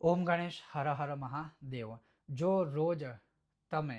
ઓમ ગણેશ હર હર મહાદેવ. જો રોજ તમે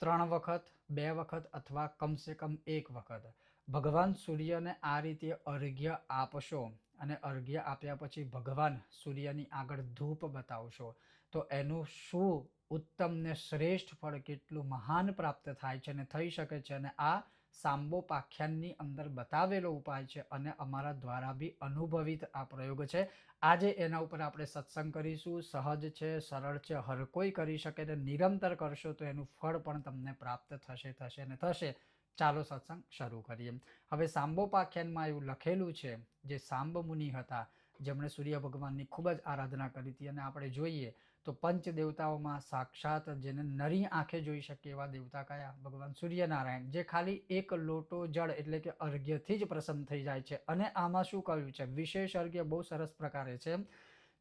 ત્રણ વખત, બે વખત અથવા કમસે કમ એક વખત ભગવાન સૂર્યને આ રીતે અર્ઘ્ય આપશો અને અર્ઘ્ય આપ્યા પછી ભગવાન સૂર્યની આગળ ધૂપ બતાવશો, તો એનું શું ઉત્તમ ને શ્રેષ્ઠ ફળ, કેટલું મહાન પ્રાપ્ત થાય છે અને થઈ શકે છે અને આ સાંબો પાખ્યાનની અંદર બતાવેલો ઉપાય છે અને અમારા દ્વારા બી અનુભવિત આ પ્રયોગ છે. આજે એના ઉપર આપણે સત્સંગ કરીશું. સહજ છે, સરળ છે, હર કોઈ કરી શકે ને નિરંતર કરશો તો એનું ફળ પણ તમને પ્રાપ્ત થશે થશે ને થશે. ચાલો સત્સંગ શરૂ કરીએ. હવે સાંબો પાખ્યાનમાં એવું લખેલું છે જે સાંબ મુનિ હતા, જેમણે સૂર્ય ભગવાનની ખૂબ જ આરાધના કરી હતી અને આપણે જોઈએ તો પંચ દેવતાઓમાં સાક્ષાત જેને નરી આંખે જોઈ શકીએ એવા દેવતા કયા? ભગવાન સૂર્યનારાયણ, જે ખાલી એક લોટો જળ એટલે કે અર્ઘ્યથી જ પ્રસન્ન થઈ જાય છે. અને આમાં શું કહ્યું છે? વિશેષ અર્ઘ્ય બહુ સરસ પ્રકારે છે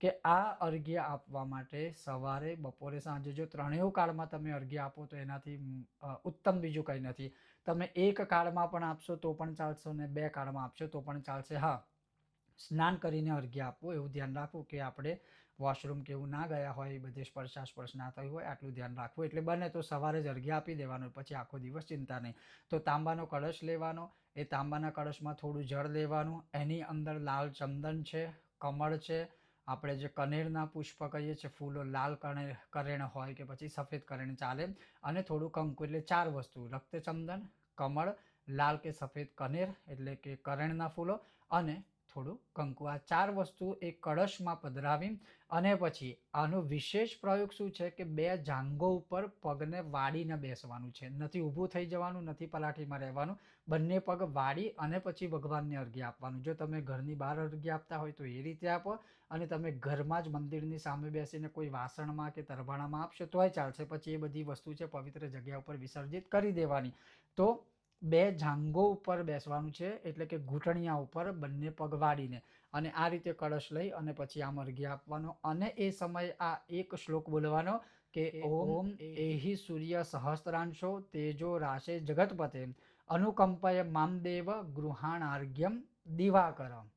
કે આ અર્ઘ્ય આપવા માટે સવારે, બપોરે, સાંજે જો ત્રણેય કાળમાં તમે અર્ઘ્ય આપો તો એનાથી ઉત્તમ બીજું કંઈ નથી. તમે એક કાળમાં પણ આપશો તો પણ ચાલશે ને બે કાળમાં આપશો તો પણ ચાલશે. હા, સ્નાન કરીને અર્ઘ્ય આપવું એવું ધ્યાન રાખવું કે આપણે વોશરૂમ કે એવું ના ગયા હોય બધે સ્પર્શા સ્પર્શ ના થયું હોય, આટલું ધ્યાન રાખવું એટલે બને તો સવારે જ અર્ઘ્ય આપી દેવાનું પછી આખો દિવસ ચિંતા નહીં. તો તાંબાનો કળશ લેવાનો, એ તાંબાના કળશમાં થોડું જળ લેવાનું. એની અંદર લાલ ચંદન છે, કમળ છે. આપણે જે કનેરના પુષ્પ કહીએ છીએ, ફૂલો લાલ કણે, કરેણ હોય કે પછી સફેદ કરેણ ચાલે. અને થોડું કંકુ, એટલે ચાર વસ્તુ. રક્તચંદન, કમળ, લાલ કે સફેદ કનેર, એટલે કે કરેણના ફૂલો અને થોડું કંકુ. આ ચાર વસ્તુ એક કળશમાં પધરાવી અને પછી આનો વિશેષ પ્રયોગ શું છે કે બે જાંગો ઉપર પગને વાળીને બેસવાનું છે. નથી ઊભું થઈ જવાનું, નથી પલાઠીમાં રહેવાનું. બંને પગ વાળી અને પછી ભગવાનને અર્ઘ્ય આપવાનું. જો તમે ઘરની બહાર અર્ઘ્ય આપતા હોય તો એ રીતે આપો અને તમે ઘરમાં જ મંદિરની સામે બેસીને કોઈ વાસણમાં કે તરભાણામાં આપશો તોય ચાલશે. પછી એ બધી વસ્તુ છે પવિત્ર જગ્યા ઉપર વિસર્જિત કરી દેવાની. તો બે જાંગો ઉપર બેસવાનું છે એટલે કે ઘૂંટણિયા ઉપર બંને પગ વાળીને. અને આ રીતે કળશ લઈ અને પછી આમ અર્ઘ્ય આપવાનો. અને એ સમયે આ એક શ્લોક બોલવાનો કે ઓમ એહી સૂર્ય સહસ્ત્રાંશો તેજો રાશે જગતપતે અનુકંપય મામદેવ ગૃહાણાર્ઘ્યમ દિવાકરમ.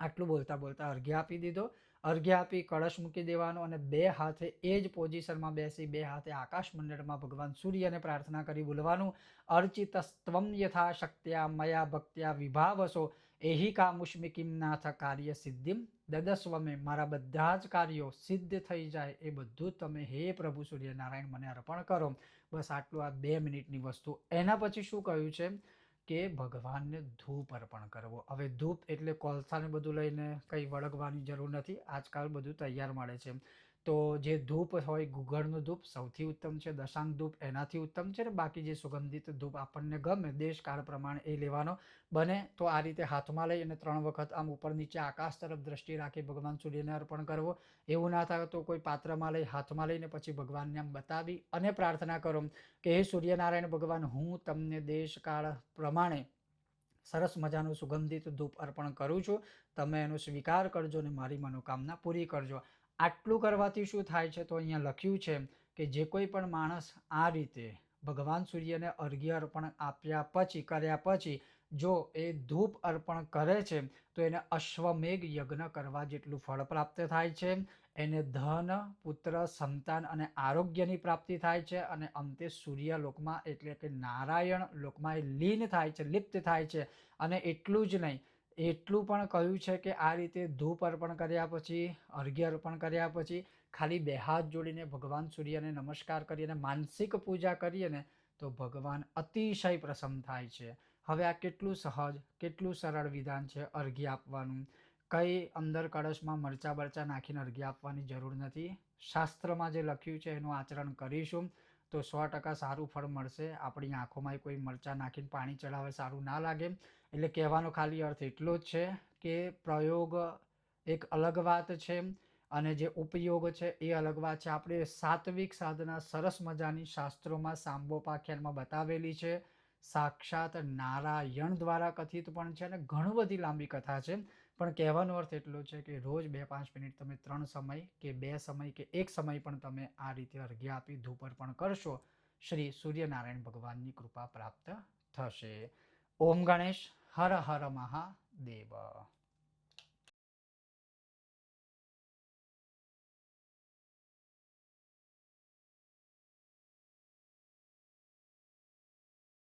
આટલું બોલતા બોલતા અર્ઘ્ય આપી દીધો. અર્ઘ્ય આપી, કળશ મૂકી દેવાનો અને બે હાથે એ જ પોઝિશનમાં બેસી, બે હાથે આકાશ મંડળમાં ભગવાન સૂર્યને પ્રાર્થના કરી બોલવાનું, અર્ચિતસ્ત્વમ યથા શક્ત્યા મયા ભક્ત્યા વિભાવસો, એહી કામુષ્મિ કિમનાથ કાર્ય સિદ્ધિમ દદસ્વમે મારા બધા જ કાર્યો સિદ્ધ થઈ જાય, એ બધું તમે હે પ્રભુ સૂર્યનારાયણ, મને અર્પણ કરો. બસ આટલું આ બે મિનિટની વસ્તુ. એના પછી શું કહ્યું છે? કે ભગવાનને ધૂપ અર્પણ કરવો. હવે ધૂપ એટલે કોલસાને બધું લઈને કંઈ વળગવાની જરૂર નથી. આજકાલ બધું તૈયાર મળે છે. તો જે ધૂપ હોય ગુગળનું ધૂપ સૌથી ઉત્તમ છે દશાંગ ધૂપ એનાથી ઉત્તમ છે ને બાકી જે સુગંધિત ધૂપ આપણને ગમે દેશ કાળ પ્રમાણે એ લેવાનો બને, તો આ રીતે હાથમાં લઈ અને ત્રણ વખત આમ ઉપર નીચે આકાશ તરફ દ્રષ્ટિ રાખી ભગવાન સૂર્યને અર્પણ કરવો. એવું ના થાય તો કોઈ પાત્રમાં લઈ, હાથમાં લઈને પછી ભગવાનને આમ બતાવી અને પ્રાર્થના કરો કે, હે સૂર્યનારાયણ ભગવાન, હું તમને દેશકાળ પ્રમાણે સરસ મજાનું સુગંધિત ધૂપ અર્પણ કરું છું. તમે એનો સ્વીકાર કરજો અને મારી મનોકામના પૂરી કરજો. આટલું કરવાથી શું થાય છે? તો અહીંયા લખ્યું છે કે જે કોઈ પણ માણસ આ રીતે ભગવાન સૂર્યને અર્ઘ્ય અર્પણ આપ્યા પછી, કર્યા પછી જો એ ધૂપ અર્પણ કરે છે, તો એને અશ્વમેઘ યજ્ઞ કરવા જેટલું ફળ પ્રાપ્ત થાય છે. એને ધન, પુત્ર, સંતાન અને આરોગ્યની પ્રાપ્તિ થાય છે અને અંતે સૂર્ય લોકમાં એટલે કે નારાયણ લોકમાં એ લીન થાય છે, લિપ્ત થાય છે અને એટલું જ નહીં એટલું પણ કહ્યું છે કે આ રીતે ધૂપ અર્પણ કર્યા પછી, અર્ઘ્ય અર્પણ કર્યા પછી, ખાલી બે હાથ જોડીને ભગવાન સૂર્યને નમસ્કાર કરીને માનસિક પૂજા કરીએ ને તો ભગવાન અતિશય પ્રસન્ન થાય છે. હવે આ કેટલું સહજ, કેટલું સરળ વિધાન છે અર્ઘ્ય આપવાનું? કઈ અંદર કળશમાં મરચા બરચા નાખીને અર્ઘ્ય આપવાની જરૂર નથી? શાસ્ત્રમાં જે લખ્યું છે એનું આચરણ કરીશું, તો સો ટકા સારું ફળ મળશે. આપણી આંખોમાં કોઈ મરચાં નાખીને પાણી ચડાવે સારું ના લાગે. એટલે કહેવાનો ખાલી અર્થ એટલો જ છે કે પ્રયોગ એક અલગ વાત છે અને જે ઉપયોગ છે એ અલગ વાત છે. આપણે સાત્વિક સાધના સરસ મજાની શાસ્ત્રોમાં સાંબોપાખ્યાનમાં બતાવેલી છે. સાક્ષાત નારાયણ દ્વારા કથિત પણ છે અને ઘણી બધી લાંબી કથા છે. પણ કહેવાનો અર્થ એટલો છે કે રોજ બે પાંચ મિનિટ તમે ત્રણ સમય કે બે સમય કે એક સમય પણ તમે આ રીતે અર્ઘ્ય આપી ધૂપ અર્પણ કરશો, શ્રી સૂર્યનારાયણ ભગવાનની કૃપા પ્રાપ્ત થશે. ઓમ ગણેશ. හර හර මහා දේවා.